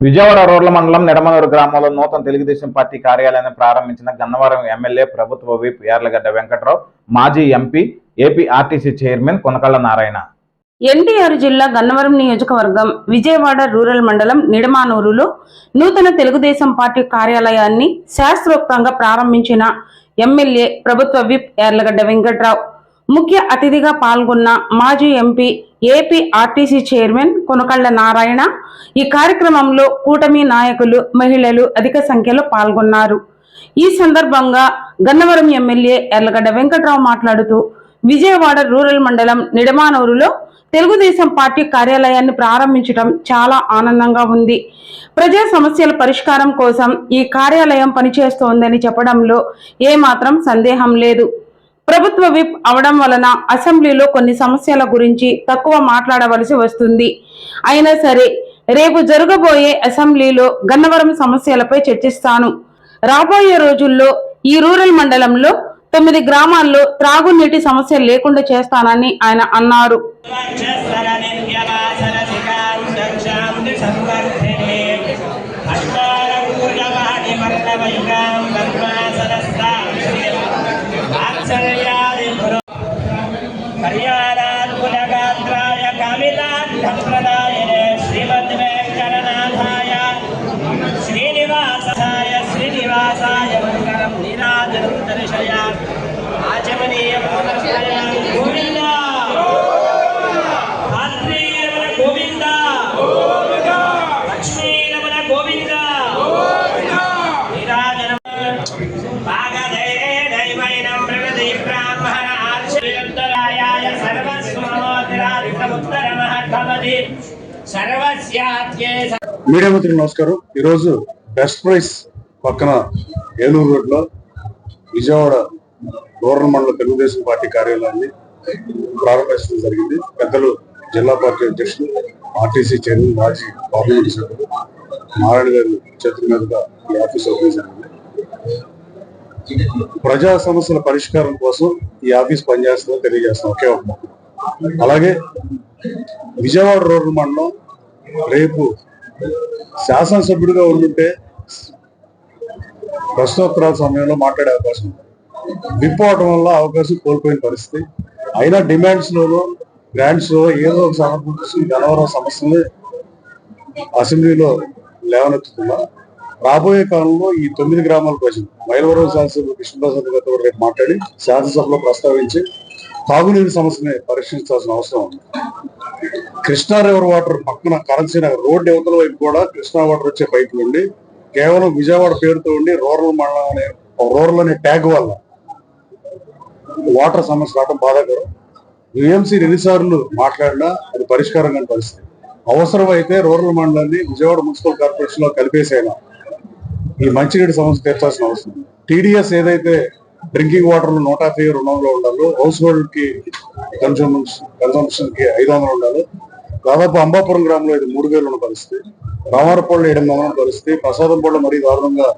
విజయవాడ రోడ్ల మండలం నిడమనూరు గ్రామంలో నూతన తెలుగుదేశం పార్టీ కార్యాలయాన్ని ప్రారంభించిన గన్నవరం ఎమ్మెల్యే ప్రభుత్వ విప్ యార్లగడ్డ వెంకట్రావు మాజీ MP AP RTC chairman Konakalla Narayana. NTR జిల్లా గన్నవరం నియోజకవర్గం విజయవాడ రూరల్ మండలం నిడమానూరులో నూతన తెలుగుదేశం పార్టీ కార్యాలయాన్ని శాస్త్రోక్తంగా ప్రారంభించిన ఎమ్మెల్యే ప్రభుత్వ విప్ యార్లగడ్డ వెంకట్రావు. ముఖ్య అతిథిగా పాల్గొన్న మాజీ MP AP RTC chairman Konakalla Narayana ఈ కార్యక్రమంలో కూటమి నాయకులు మహిళలు అధిక సంఖ్యలో పాల్గొన్నారు. ఈ సందర్భంగా గన్నవరం ఎమ్మెల్యే ఎర్లగడ్డ వెంకట్రావు మాట్లాడుతూ విజయవాడ రూరల్ మండలం నిడమానూరులో తెలుగుదేశం పార్టీ కార్యాలయాన్ని ప్రారంభించడం చాలా ఆనందంగా ఉంది. ప్రజా సమస్యల పరిష్కారం కోసం ఈ కార్యాలయం పనిచేస్తోందని చెప్పడంలో ఏమాత్రం సందేహం లేదు. ప్రభుత్వ విప్ అవడం వలన అసెంబ్లీలో కొన్ని సమస్యల గురించి తక్కువ మాట్లాడవలసి వస్తుంది. అయినా సరే రేపు జరగబోయే అసెంబ్లీలో గన్నవరం సమస్యలపై చర్చిస్తాను. రాబోయే రోజుల్లో ఈ రూరల్ మండలంలో తొమ్మిది గ్రామాల్లో త్రాగునీటి సమస్య లేకుండా చేస్తానని ఆయన అన్నారు. మీడియా మిత్రులు నమస్కారం. ఈరోజు బెస్ట్ ప్రైస్ పక్కన ఏలూరు రోడ్లో విజయవాడ రూరల్ మండల తెలుగుదేశం పార్టీ కార్యాలయాన్ని ప్రారంభించడం జరిగింది. పెద్దలు జిల్లా పార్టీ అధ్యక్షులు ఆర్టీసీ చైర్మన్ మాజీ పార్లమెంట్ సభ్యులు నారాయణ గారి చేతుల మీదుగా ఈ ఆఫీస్ ఓపెన్ జరిగింది. ప్రజా సమస్యల పరిష్కారం కోసం ఈ ఆఫీస్ పనిచేస్తుందని తెలియజేస్తాం ఒకే ఒక అలాగే విజయవాడ రూరల్ మండలం రేపు శాసనసభ్యుడిగా ఉండుంటే ప్రశ్నోత్తరాల సమయంలో మాట్లాడే అవకాశం ఉంది. విప్ అవడం వల్ల అవకాశం కోల్పోయిన పరిస్థితి. అయినా డిమాండ్స్ గ్రాంట్స్లో ఏదో ఒక సందర్భం చూసి గనవరం సమస్యని అసెంబ్లీలో లేవనెత్తుతున్నా రాబోయే కాలంలో ఈ తొమ్మిది గ్రామాల ప్రజలు మైలవరం శాసనసభ కృష్ణప్రసాద్ గారితో రేపు మాట్లాడి శాసనసభలో ప్రస్తావించి తాగునీరు సమస్యని పరిష్కరించాల్సిన అవసరం ఉంది. కృష్ణా రివర్ వాటర్ పక్కన కరెన్సీ నగర్ రోడ్డు యువతల వైపు కూడా కృష్ణా వాటర్ వచ్చే పైపులు ఉండి కేవలం విజయవాడ పేరుతో ఉండి రూరల్ మండలం అనే రూరల్ అనే ట్యాగ్ వల్ల వాటర్ సమస్య రావడం బాధాకరం. యుఎంసీ ఎన్నిసార్లు మాట్లాడినా అది పరిష్కారం కాని పరిస్థితి. అవసరమైతే రూరల్ మండలాన్ని విజయవాడ మున్సిపల్ కార్పొరేషన్లో కలిపేసైనా ఈ మంచినీటి సమస్య తీర్చాల్సిన అవసరం. టీడీఎస్ ఏదైతే డ్రింకింగ్ వాటర్లో నూట యాభై రెండు వందలు ఉండాలి. హౌస్ హోల్డ్కి కన్సంప్షన్ కన్సంప్షన్కి ఐదు వందలు ఉండాలి. దాదాపు అంబాపురం గ్రామంలో ఇది మూడు వేలు ఉన్న పరిస్థితి. రామారపల్లి ఎనిమిది వందల పరిస్థితి. ప్రసాదంపల్లి మరీ దారుణంగా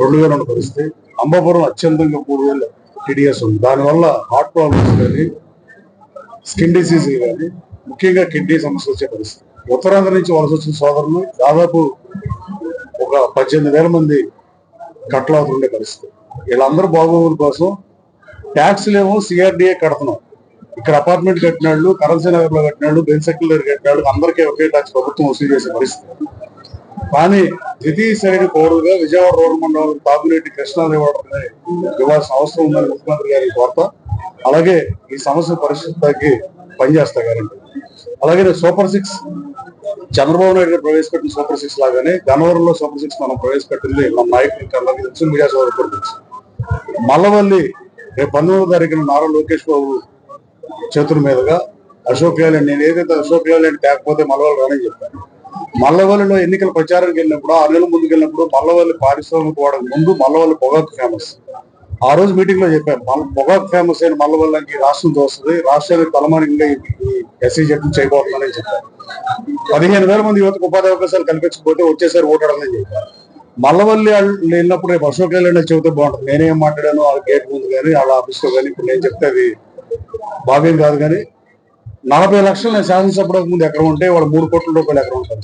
రెండు వేలు ఉన్న పరిస్థితి. అంబాపురం అత్యంతంగా మూడు వేలు టీడీఎస్ ఉంది. దానివల్ల హార్ట్ ప్రాబ్లమ్స్ కానీ స్కిన్ డిసీజ్ కానీ ముఖ్యంగా కిడ్నీ సమస్య వచ్చే పరిస్థితి. ఉత్తరాంధ్ర నుంచి వలస వచ్చిన సోదరులు దాదాపు ఒక పద్దెనిమిది వేల మంది కట్టలు ఉండే పరిస్థితి. వీళ్ళందరూ బాగోగుల కోసం ట్యాక్స్లు లేమో సిఆర్డిఏ కడుతున్నాం. ఇక్కడ అపార్ట్మెంట్ కట్టినాళ్ళు కరెన్సీ నగర్లో కట్టినాళ్ళు బెన్ సెక్యులర్ దగ్గర కట్టినాళ్ళు అందరికీ ఒకే ట్యాక్స్ ప్రభుత్వం వసూలు చేసే పరిస్థితి. కానీ ద్వితీయ శ్రేణి పౌరులుగా విజయవాడ రూరల్ మండలం తాగునీటి కృష్ణా రివార్డుని ఇవ్వాల్సిన అవసరం ఉందని ముఖ్యమంత్రి గారి కోరత అలాగే ఈ సమస్య పరిస్థితికి పనిచేస్తా గారండి అలాగే సూపర్ సిక్స్ చంద్రబాబు నాయుడు గారు ప్రవేశపెట్టిన సూపర్ సిక్స్ లాగానే గన్నవరంలో సూపర్ సిక్స్ మనం ప్రవేశపెట్టింది మన నాయకులకి అందరికీ తెలుసు మీడియా సోదరు కూడా తెలుసు. మల్లవల్లి రేపు పంతొమ్మిదో తారీఖున నారా లోకేష్ బాబు చేతుల మీదుగా అశోక్ లేలాండ్ నేను ఏదైతే అశోక్ లేలాండ్ తేకపోతే మల్లవల్లి రానని చెప్పాను. మల్లవల్లిలో ఎన్నికల ప్రచారానికి వెళ్ళినప్పుడు ఆరు నెలల ముందుకు వెళ్ళినప్పుడు మల్లవల్లి పారిశ్రామిక వాడక ముందు మల్లవల్లి పొగాకు ఫేమస్ ఆ రోజు మీటింగ్లో చెప్పాను మల్ల- పొగాకు ఫేమస్ అయిన మల్లవల్లికి రాష్ట్రం తోస్తుంది. రాష్ట్రానికి తలమానికంగా ఎస్సీ జట్లు చేయబోతుందని చెప్పారు. పదిహేను వేల మంది యువతకు ఉపాధి అవకాశాలు కల్పించకపోతే వచ్చేసారి ఓటాడని చెప్పారు. మల్లవల్లి వెళ్ళినప్పుడు రేపు అశోక్ లేలాండ్ చెబితే బాగుంటుంది. నేనేం మాట్లాడాను వాళ్ళ గేట్ ముందు కానీ వాళ్ళ ఆఫీస్లో కానీ ఇప్పుడు నేను చెప్తే అది భావ్యం కాదు కానీ నలభై లక్షలు నేను శాసనసభకు ముందు ఎక్కడ ఉంటే వాడు మూడు కోట్ల రూపాయలు ఎక్కడ ఉంటారు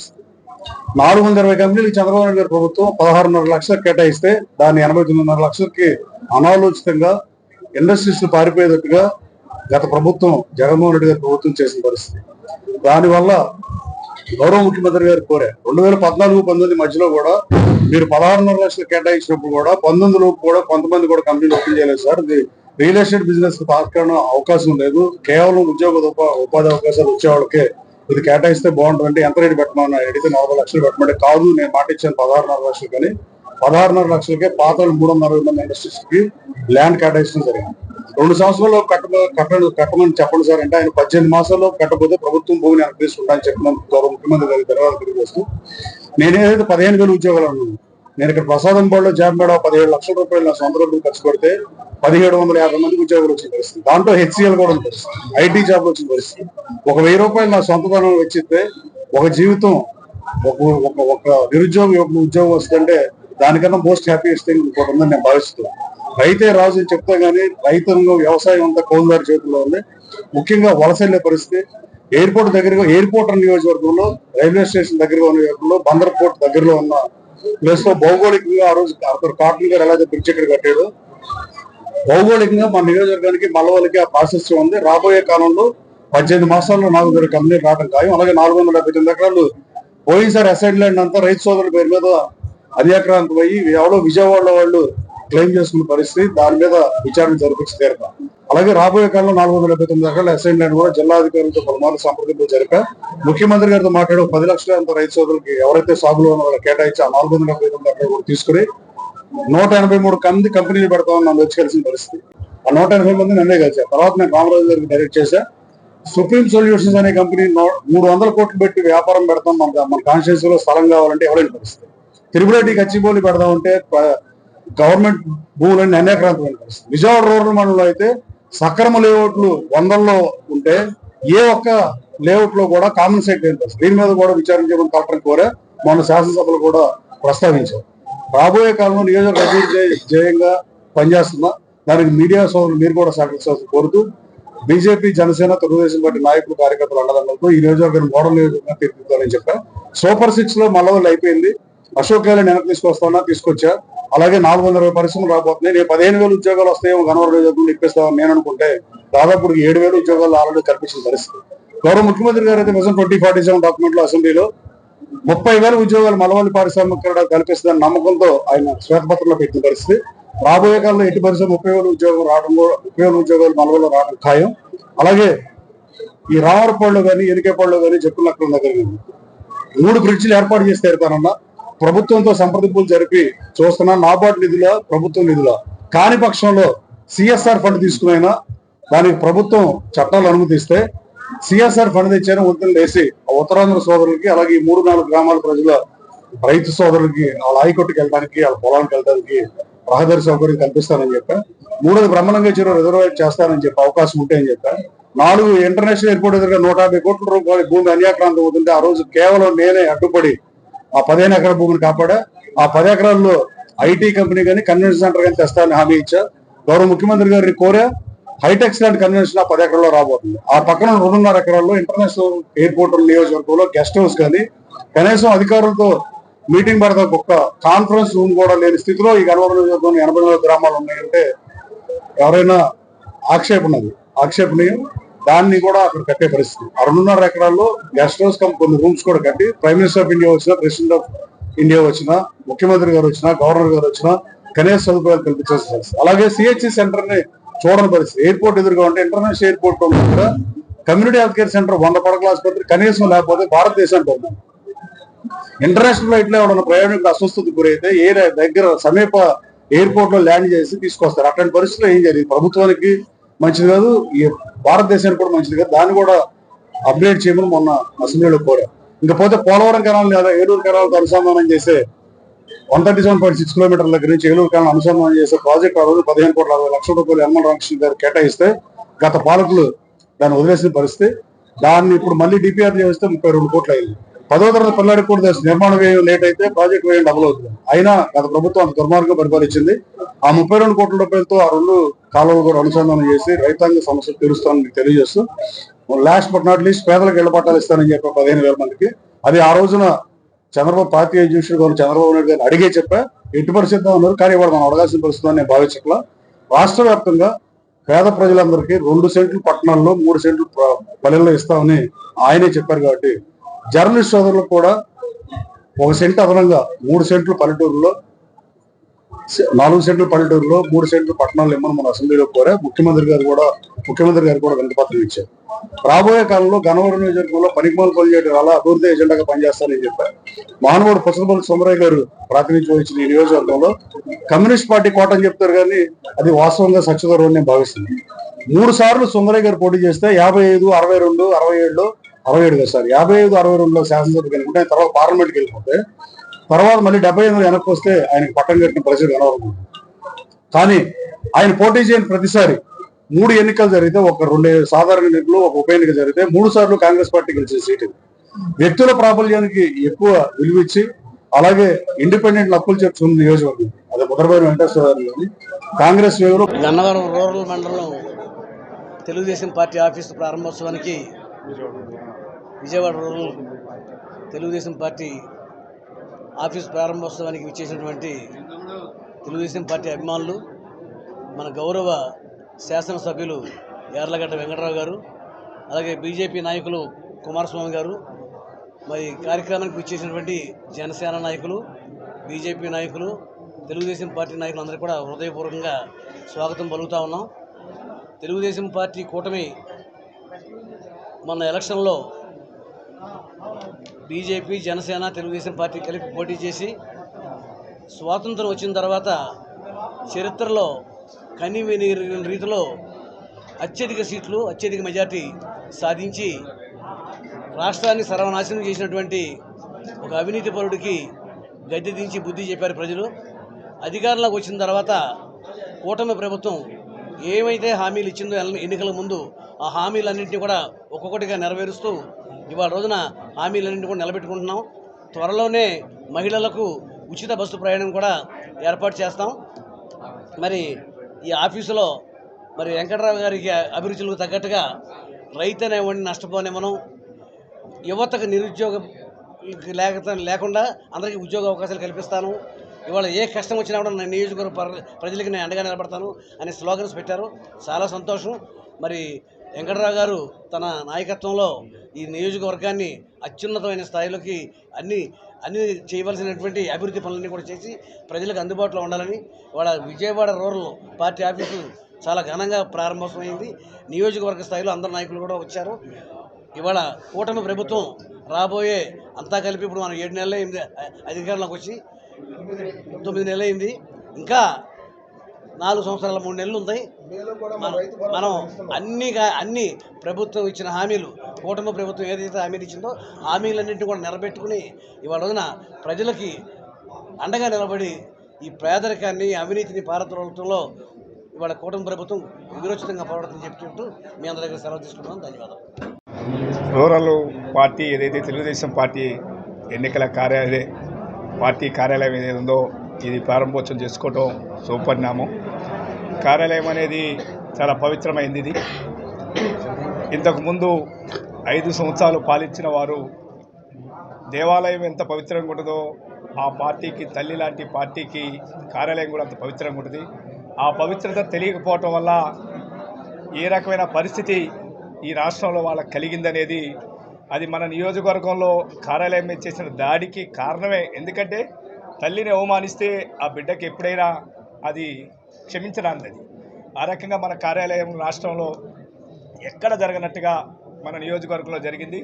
నాలుగు వందల ఇరవై కంపెనీలకు చంద్రబాబు నాయుడు గారి ప్రభుత్వం పదహారున్నర లక్షలకు కేటాయిస్తే దాన్ని ఎనభై తొమ్మిదిన్నర లక్షలకి అనాలోచితంగా ఇండస్ట్రీస్ పారిపోయేటట్టుగా గత ప్రభుత్వం జగన్మోహన్ రెడ్డి గారి ప్రభుత్వం చేసిన పరిస్థితి. దానివల్ల గౌరవ ముఖ్యమంత్రి గారు కోరే రెండు వేల పద్నాలుగు పంతొమ్మిది మధ్యలో కూడా మీరు పదహారున్నర లక్షలు కేటాయించినప్పుడు కూడా పంతొమ్మిది లోపు కూడా కొంతమంది కూడా కంపెనీలు ఓపెన్ చేయలేదు సార్. ఇది రియల్ ఎస్టేట్ బిజినెస్కి తాత్కాలిక అవకాశం లేదు. కేవలం ఉద్యోగ ఉపాధి అవకాశాలు వచ్చే వాళ్ళకే ఇది కేటాయిస్తే బాగుంటుంది ఎంత రేటు పెట్టమని అడిగితే నలభై లక్షలు పెట్టమంటే కాదు నేను మాట ఇచ్చాను పదహారున్నర లక్షలు కానీ. పదహారున్నర లక్షలకే పాత మూడు మంది ఇండస్ట్రీస్కి ల్యాండ్ కేటాయించడం జరిగింది. రెండు సంవత్సరాల్లో కట్ట కట్టడం కట్టమని చెప్పండి సార్ అంటే ఆయన పద్దెనిమిది మాసాల్లో కట్టకపోతే ప్రభుత్వం భూమిని వెనక్కి అని చెప్పిన గౌరవ ముఖ్యమంత్రి గారి ధన్యవాదాలు తెలియజేస్తూ. నేనేదైతే పదిహేను వేలు ఉద్యోగాలు ఉన్నాను నేను ఇక్కడ ప్రసాదం బోర్డులో జాబ్ మేడ పదిహేడు లక్షల రూపాయలు నా సొంత రూపాయలు ఖర్చు పెడితే పదిహేడు వందల యాభై మందికి ఉద్యోగులు వచ్చిన పరిస్థితి. దాంట్లో హెచ్సిఎల్ కూడా ఉంది ఐటీ జాబ్ వచ్చిన పరిస్థితి. ఒక వెయ్యి రూపాయలు నా సొంత ధనం వెచ్చిస్తే ఒక జీవితం ఒక ఒక ఒక నిరుద్యోగం యొక్క ఉద్యోగం వస్తుందంటే దానికన్నా మోస్ట్ హ్యాపీయెస్ట్ థింగ్ ఇంకోటి ఉందని నేను భావిస్తున్నాను. రైతే రాజు అని చెప్తా గానీ రైతంలో వ్యవసాయం అంతా కౌలుదారి చేతుల్లో ఉంది. ముఖ్యంగా వలస వెళ్ళే పరిస్థితి. ఎయిర్పోర్ట్ దగ్గరగా ఎయిర్పోర్ట్ నియోజకవర్గంలో రైల్వే స్టేషన్ దగ్గరగా ఉన్న నియోజకవర్గంలో బందర్ పోర్ట్ దగ్గరలో ఉన్న ప్లస్ భౌగోళికంగా ఆ రోజు అక్కడ కాటన్ గారు ఎలా బ్రిడ్జ్ ఇక్కడ కట్టాడు భౌగోళికంగా మన నియోజకవర్గానికి మల్లవాళ్ళకి ఆ ప్రాసెస్ ఉంది. రాబోయే కాలంలో పద్దెనిమిది మాసాల్లో నాలుగు వందల కంపెనీలు రావడం ఖాయం. అలాగే నాలుగు వందల డెబ్బై తొమ్మిది ఎకరాలు పోయినసారి అసైడ్ ల్యాండ్ అంతా రైతు సోదరుల పేరు మీద అధికారాంతం అయ్యి ఎవరో విజయవాడలో వాళ్ళు క్లెయిమ్ చేసుకున్న పరిస్థితి దాని మీద విచారణ జరిపించి తీరక అలాగే రాబోయే కాలంలో నాలుగు వందల డెబ్బై తొమ్మిది ఎకరాల అసైన్ ల్యాండ్ కూడా జిల్లా అధికారులతో పలుమార్లు సంప్రదింపులు జరిపా ముఖ్యమంత్రి గారితో మాట్లాడి పది లక్షల అంత రైతు సోదరులకి ఎవరైతే సాగులో ఉన్న వాళ్ళకి కేటాయించి ఆ నాలుగు వందల డెబ్బై తొమ్మిది ఎకరాలు కూడా తీసుకుని నూట ఎనభై మూడు కంది కంపెనీలు పెడతామని నన్ను వచ్చి కలిసిన పరిస్థితి. ఆ నూట ఎనభై మంది నన్నే కలిసా తర్వాత నేను రామరాజు గారికి డైరెక్ట్ చేశా. సుప్రీం సొల్యూషన్స్ అనే కంపెనీ మూడు వందల కోట్లు పెట్టి వ్యాపారం పెడతాం మన మన కాన్స్టిట్యూన్సీ లో స్థలం కావాలంటే ఎవరైనా పరిస్థితి. తిరుపతి గచ్చిబౌలి పెడదామంటే గవర్నమెంట్ భూములన్నీ అనేక పరిస్థితి విజయవాడ రూరల్ మండలంలో అయితే సక్రమ లేఅవుట్లు వందల్లో ఉంటే ఏ ఒక్క లేఅవుట్లో కూడా కామన్ సైట్ లేని పరిస్థితి దీని మీద కూడా విచారించమని కలెక్టర్ కోరే మొన్న శాసనసభలో కూడా ప్రస్తావించారు. రాబోయే కాలంలో నియోజకవర్గ జయంగా పనిచేస్తున్నా దానికి మీడియా సోదరులు మీరు కూడా సహకరించాల్సి కోరుతూ బీజేపీ జనసేన తెలుగుదేశం పార్టీ నాయకులు కార్యకర్తలు అండదండలతో ఈ నియోజకవర్గం మోడల్ నియోజకవర్గం తీర్పిద్దామని చెప్పా సూపర్ సిక్స్లో మల్లవల్లి అయిపోయింది. అశోక్ గేలని వెనక్కి తీసుకొస్తానా? తీసుకొచ్చా? అలాగే నాలుగు వందల ఇరవై పరిశ్రమలు రాబోతున్నాయి. నేను పదిహేను వేలు ఉద్యోగాలు వస్తాయేమో గనవరం నియోజకవర్గం ఇప్పిస్తామని నేను అనుకుంటే దాదాపు ఏడు వేలు ఉద్యోగాలు ఆల్రెడీ కల్పించిన పరిస్థితి. గౌరవ ముఖ్యమంత్రి గారు అయితే మిషన్ ట్వంటీ ఫార్టీ సెవెన్ డాక్యుమెంట్లో అసెంబ్లీలో ముప్పై వేల ఉద్యోగాలు మలవల్లి పారిశ్రామిక కల్పిస్తుందని నమ్మకంతో ఆయన శ్వేతపత్రంలో పెట్టిన పరిస్థితి. రాబోయే కాలంలో ఎట్టి పరిశ్రమ ముప్పై వేల ఉద్యోగం రావడం కూడా ముప్పై వేల ఉద్యోగాలు మలవల్లో రావడం ఖాయం. అలాగే ఈ రావరపాడులో కానీ ఎనికేపాడులో కానీ చెప్పులక్కడ దగ్గర మూడు బ్రిడ్జిలు ఏర్పాటు చేస్తే తీరుతానన్న. ప్రభుత్వంతో సంప్రదింపులు జరిపి చూస్తున్నా నాబార్డు నిధుల ప్రభుత్వం నిధుల. కాని పక్షంలో సిఎస్ఆర్ ఫండ్ తీసుకునైనా దానికి ప్రభుత్వం చట్టాలు అనుమతిస్తే సిఎస్ఆర్ ఫండ్ తెచ్చాను ఉత్తరం వేసి ఆ ఉత్తరాంధ్ర సోదరులకి అలాగే మూడు నాలుగు గ్రామాల ప్రజల రైతు సోదరులకి వాళ్ళ హైకోర్టుకి వెళ్ళడానికి వాళ్ళ పొలానికి వెళ్ళడానికి రహదారి సౌకర్యం కల్పిస్తానని చెప్పా. మూడోది బ్రహ్మణంగా చెరువు రిజర్వేట్ చేస్తానని చెప్పి అవకాశం ఉంటే అని చెప్పా. నాలుగు ఇంటర్నేషనల్ ఎయిర్పోర్ట్ ఎదురుగా నూట యాభై కోట్ల రూపాయల భూమి అన్యాక్రాంతం అవుతుంటే ఆ రోజు కేవలం నేనే అడ్డుపడి ఆ పదిహేను ఎకరాల భూమిని కాపాడా? ఆ పది ఎకరాల్లో ఐటీ కంపెనీ కానీ కన్వెన్షన్ సెంటర్ కానీ తెస్తానని హామీ ఇచ్చా? గౌరవ ముఖ్యమంత్రి గారిని కోరా? హైటెక్స్ లాంటి కన్వెన్షన్ ఆ పది ఎకరాల్లో రాబోతుంది. ఆ పక్కన రెండున్నర ఎకరాల్లో ఇంటర్నేషనల్ ఎయిర్పోర్ట్ నియోజకవర్గంలో గెస్ట్ హౌస్ కానీ కనీసం అధికారులతో మీటింగ్ పెడతానికి ఒక్క కాన్ఫరెన్స్ రూమ్ కూడా లేని స్థితిలో ఈ గణవరం నియోజకవర్గంలో ఎనభై నాలుగు గ్రామాలు ఉన్నాయంటే ఎవరైనా ఆక్షేపణ ఆక్షేపణీయం? దాన్ని కూడా అక్కడ కట్టే పరిస్థితి. రెండున్నర ఎకరాల్లో గెస్ట్ హౌస్ కమ్ కొన్ని రూమ్స్ కూడా కట్టి ప్రైమ్ మినిస్టర్ ఆఫ్ ఇండియా వచ్చిన ప్రెసిడెంట్ ఆఫ్ ఇండియా వచ్చిన ముఖ్యమంత్రి గారు వచ్చిన గవర్నర్ గారు వచ్చిన కనీస సదుపాయాలు కల్పించాల్సిన పరిస్థితి. అలాగే సిహెచ్సి సెంటర్ని చూడని పరిస్థితి. ఎయిర్పోర్ట్ ఎదురుగా ఉంటే ఇంటర్నేషనల్ ఎయిర్పోర్ట్ కూడా కమ్యూనిటీ హెల్త్ కేర్ సెంటర్ వంద పడకల ఆసుపత్రి కనీసం లేకపోతే భారతదేశానికి ఉంది ఇంటర్నేషనల్ ఫ్లైట్లో ఎవరైనా ప్రయాణికులు అస్వస్థతకు గురైతే ఏ దగ్గర సమీప ఎయిర్పోర్ట్లో ల్యాండ్ చేసి తీసుకొస్తారు. అట్లాంటి పరిస్థితుల్లో ఏం జరిగింది? ప్రభుత్వానికి మంచిది కాదు ఈ భారతదేశానికి కూడా మంచిది కాదు. దాన్ని కూడా అప్డేట్ చేయమని మొన్న అసెంబ్లీలో కోరా. ఇంకపోతే పోలవరం కెనాల్ లేదా ఏలూరు కెనాల్తో అనుసంధానం చేసే one thirty seven point six కిలోమీటర్ల దగ్గర నుంచి ఏలూరు కెనాల్ అనుసంధానం చేసే ప్రాజెక్ట్ ఆ రోజు పదిహేను కోట్ల అరవై లక్షల రూపాయలు యనమల రామకృష్ణ గారు కేటాయిస్తే గత పాలకులు దాన్ని వదిలేసిన పరిస్థితి. దాన్ని ఇప్పుడు మళ్ళీ డిపిఆర్ చేస్తే ముప్పై రెండు కోట్లు అయింది. పదో తరగతి పిల్లాడికి కూడా తెలుసు నిర్మాణ వ్యయం లేట్ అయితే ప్రాజెక్ట్ వ్యయం డబుల్ అవుతుంది. అయినా గత ప్రభుత్వం అంత దుర్మార్గం పరిపాలించింది. ఆ ముప్పై రెండు కోట్ల రూపాయలతో ఆ రెండు కాలువలు కూడా అనుసంధానం చేసి రైతాంగ సమస్యలు తీరుస్తానని తెలియజేస్తూ లాస్ట్ బట్ నాట్ లీస్ట్ పేదలకు ఇళ్ళ పట్టాలు ఇస్తానని చెప్పి పదిహేను వేల మందికి అది ఆ రోజున చంద్రబాబు పార్టీ అధ్యక్షుడు గారు చంద్రబాబు నాయుడు గారు అడిగే చెప్పా ఎట్టి పరిస్థితి అన్నారు కానీ ఇవాళ మనం అడగాల్సిన పరిస్థితి అని నేను భావించట్లా. రాష్ట్ర వ్యాప్తంగా పేద ప్రజలందరికీ రెండు సెంట్లు పట్టణాల్లో మూడు సెంట్లు పల్లెల్లో ఇస్తామని ఆయనే చెప్పారు కాబట్టి జర్నలిస్ట్ సోదరులకు కూడా ఒక సెంట్ అదనంగా మూడు సెంట్లు పల్లెటూరులో నాలుగు సెంట్లు పల్లెటూరులో మూడు సెంట్లు పట్టణాలు ఇమ్మని మన అసెంబ్లీలో కోరా ముఖ్యమంత్రి గారు కూడా ముఖ్యమంత్రి గారు కూడా వినతిపత్రం ఇచ్చారు. రాబోయే కాలంలో గనవరం నియోజకవర్గంలో పనికిమాలు చేయడం అలా అభివృద్ధి ఎజెండాగా పనిచేస్తానని చెప్పారు. మానవుడు పుచ్చలపల్లి సుమరయ్య గారు ప్రాతినిధ్యం వహించిన ఈ నియోజకవర్గంలో కమ్యూనిస్ట్ పార్టీ కోట అని చెప్తారు కానీ అది వాస్తవంగా సత్యదూరం అని నేను భావిస్తున్నాను. మూడు సార్లు సుందరయ్య గారు పోటీ చేస్తే యాభై ఐదు అరవై రెండు అరవై ఏడులో అరవై ఏడు కదా సార్. యాభై ఐదు అరవై రెండులో శాసనసభకి కనుకుంటే తర్వాత పార్లమెంట్కి వెళ్ళిపోతే తర్వాత మళ్ళీ డెబ్బై ఎనిమిది వెనక్కి వస్తే ఆయనకు పట్టం కట్టిన ప్రజలు కనబడుతుంది. కానీ ఆయన పోటీ చేయని ప్రతిసారి మూడు ఎన్నికలు జరిగితే ఒక రెండు సాధారణ ఎన్నికలు ఒక ఉప ఎన్నిక జరిగితే మూడు సార్లు కాంగ్రెస్ పార్టీ గెలిచిన సీటు వ్యక్తుల ప్రాబల్యానికి ఎక్కువ విలువిచ్చి అలాగే ఇండిపెండెంట్ అప్పులు చర్చ ఉంది నియోజకవర్గం. అదే ముద్రబాయి వెంకటేశ్వర గారిని కాంగ్రెస్ వేవ్లో గన్నవరం రూరల్ మండలం తెలుగుదేశం పార్టీ ఆఫీసు ప్రారంభోత్సవానికి Vijayawada rural Telugu Desam party office ప్రారంభోత్సవానికి విచ్చేసినటువంటి తెలుగుదేశం పార్టీ అభిమానులు మన గౌరవ శాసనసభ్యులు యార్లగడ్డ వెంకటరావు గారు అలాగే బీజేపీ నాయకులు కుమారస్వామి గారు మరి కార్యక్రమానికి విచ్చేసినటువంటి జనసేన నాయకులు బీజేపీ నాయకులు తెలుగుదేశం పార్టీ నాయకులు అందరూ కూడా హృదయపూర్వకంగా స్వాగతం పలుకుతా ఉన్నాం. తెలుగుదేశం పార్టీ కూటమి మొన్న ఎలక్షన్లో బీజేపీ జనసేన తెలుగుదేశం పార్టీ కలిపి పోటీ చేసి స్వాతంత్రం వచ్చిన తర్వాత చరిత్రలో కనివిని రీతిలో అత్యధిక సీట్లు అత్యధిక మెజార్టీ సాధించి రాష్ట్రాన్ని సర్వనాశనం చేసినటువంటి ఒక అవినీతి పరుడికి గద్దె దించి బుద్ధి చెప్పారు ప్రజలు. అధికారంలోకి వచ్చిన తర్వాత కూటమి ప్రభుత్వం ఏమైతే హామీలు ఇచ్చిందో ఎన్నికల ముందు ఆ హామీలన్నింటినీ కూడా ఒక్కొక్కటిగా నెరవేరుస్తూ ఇవాళ రోజున హామీలన్నింటినీ కూడా నిలబెట్టుకుంటున్నాం. త్వరలోనే మహిళలకు ఉచిత బస్సు ప్రయాణం కూడా ఏర్పాటు చేస్తాం. మరి ఈ ఆఫీసులో మరి వెంకటరావు గారికి అభిరుచులకు తగ్గట్టుగా రైతు అనేవాడిని నష్టపోనేమనం యువతకు నిరుద్యోగం లేక లేకుండా అందరికీ ఉద్యోగ అవకాశాలు కల్పిస్తాను. ఇవాళ ఏ కష్టం వచ్చినా కూడా నేను నియోజకవర్గ ప్రజలకి నేను అండగా నిలబడతాను అనే స్లోగన్స్ పెట్టారు. చాలా సంతోషం. మరి వెంకటరావు గారు తన నాయకత్వంలో ఈ నియోజకవర్గాన్ని అత్యున్నతమైన స్థాయిలోకి అన్ని అన్ని చేయవలసినటువంటి అభివృద్ధి పనులన్నీ కూడా చేసి ప్రజలకు అందుబాటులో ఉండాలని ఇవాళ విజయవాడ రూరల్ పార్టీ ఆఫీసు చాలా ఘనంగా ప్రారంభమైంది నియోజకవర్గ స్థాయిలో అందరు నాయకులు కూడా వచ్చారు. ఇవాళ కూటమి ప్రభుత్వం రాబోయే అంతా కలిపి ఇప్పుడు మనం ఏడు నెలలు ఎనిమిది అధికారంలోకి వచ్చి తొమ్మిది నెలలైంది. ఇంకా నాలుగు సంవత్సరాల మూడు నెలలు ఉంటాయి. మనం మనం అన్ని అన్ని ప్రభుత్వం ఇచ్చిన హామీలు కూటమి ప్రభుత్వం ఏదైతే హామీలు ఇచ్చిందో హామీలన్నింటినీ కూడా నిలబెట్టుకుని ఇవాళ రోజున ప్రజలకి అండగా నిలబడి ఈ పేదరికాన్ని అవినీతిని పారద్రోలటంలో ఇవాళ కూటమి ప్రభుత్వం విరోచితంగా పోరాడుతుందని చెప్తుంటూ మీ అందరి దగ్గర సెలవు తీసుకుంటున్నాం. ధన్యవాదాలు. రూరల్ పార్టీ ఏదైతే తెలుగుదేశం పార్టీ ఎన్నికల కార్యాలయ పార్టీ కార్యాలయం ఏదైతే ఉందో ఇది ప్రారంభోత్సవం చేసుకోవటం సుపరిణామం. కార్యాలయం అనేది చాలా పవిత్రమైంది ఇది. ఇంతకుముందు ఐదు సంవత్సరాలు పాలించిన వారు దేవాలయం ఎంత పవిత్రంగా ఉంటుందో ఆ పార్టీకి తల్లి లాంటి పార్టీకి కార్యాలయం కూడా అంత పవిత్రంగా ఉంటుంది. ఆ పవిత్రత తెలియకపోవటం వల్ల ఏ రకమైన పరిస్థితి ఈ రాష్ట్రంలో వాళ్ళకి కలిగిందనేది అది మన నియోజకవర్గంలో కార్యాలయం మీద చేసిన దాడికి కారణమే. ఎందుకంటే తల్లిని అవమానిస్తే ఆ బిడ్డకి ఎప్పుడైనా అది క్షమించడానికి అది ఆ రకంగా మన కార్యాలయం రాష్ట్రంలో ఎక్కడ జరగనట్టుగా మన నియోజకవర్గంలో జరిగింది.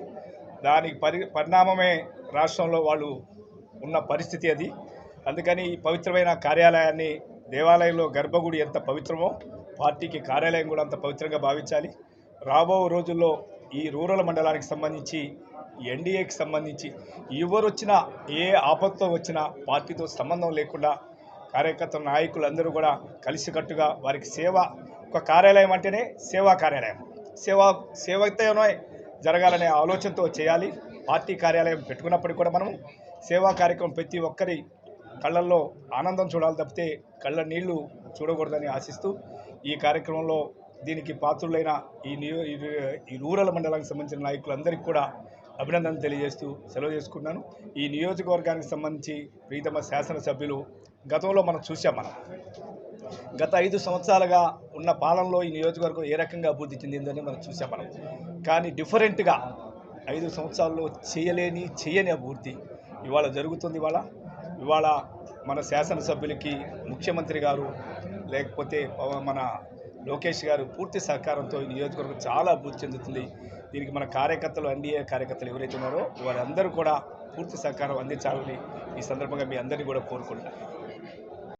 దానికి పరి పరిణామమే రాష్ట్రంలో వాళ్ళు ఉన్న పరిస్థితి అది. అందుకని ఈ పవిత్రమైన కార్యాలయాన్ని దేవాలయంలో గర్భగుడి ఎంత పవిత్రమో పార్టీకి కార్యాలయం కూడా అంత పవిత్రంగా భావించాలి. రాబో రోజుల్లో ఈ రూరల్ మండలానికి సంబంధించి ఎన్డీఏకి సంబంధించి ఎవరు వచ్చినా ఏ ఆపత్తో వచ్చినా పార్టీతో సంబంధం లేకుండా కార్యకర్త నాయకులందరూ కూడా కలిసికట్టుగా వారికి సేవ ఒక కార్యాలయం అంటేనే సేవా కార్యాలయం. సేవ సేవతోనే జరగాలనే ఆలోచనతో చేయాలి. పార్టీ కార్యాలయం పెట్టుకున్నప్పటికీ కూడా మనం సేవా కార్యక్రమం ప్రతి ఒక్కరి కళ్ళల్లో ఆనందం చూడాలి తప్పితే కళ్ళ నీళ్ళు చూడకూడదని ఆశిస్తూ ఈ కార్యక్రమంలో దీనికి పాత్రులైన ఈ నియో ఈ- రూరల్ మండలానికి సంబంధించిన నాయకులందరికీ కూడా అభినందనలు తెలియజేస్తూ సెలవు చేసుకున్నాను ఈ నియోజకవర్గానికి సంబంధించి ప్రీతమ శాసనసభ్యులు గతంలో మనం చూసాం మనం. గత ఐదు సంవత్సరాలుగా ఉన్న పాలనలో ఈ నియోజకవర్గం ఏ రకంగా అభివృద్ధి చెందిందని మనం చూసాం మనం. కానీ డిఫరెంట్గా ఐదు సంవత్సరాల్లో చేయలేని చేయని అభివృద్ధి ఇవాళ జరుగుతుంది ఇవాళ. ఇవాళ మన శాసనసభ్యులకి ముఖ్యమంత్రి గారు లేకపోతే మన లోకేష్ గారు పూర్తి సహకారంతో ఈ నియోజకవర్గం చాలా అభివృద్ధి చెందుతుంది. దీనికి మన కార్యకర్తలు ఎన్డీఏ కార్యకర్తలు ఎవరైతే ఉన్నారో వారందరూ కూడా పూర్తి సహకారం అందించాలని ఈ సందర్భంగా మీ అందరినీ కూడా కోరుకుంటున్నాను.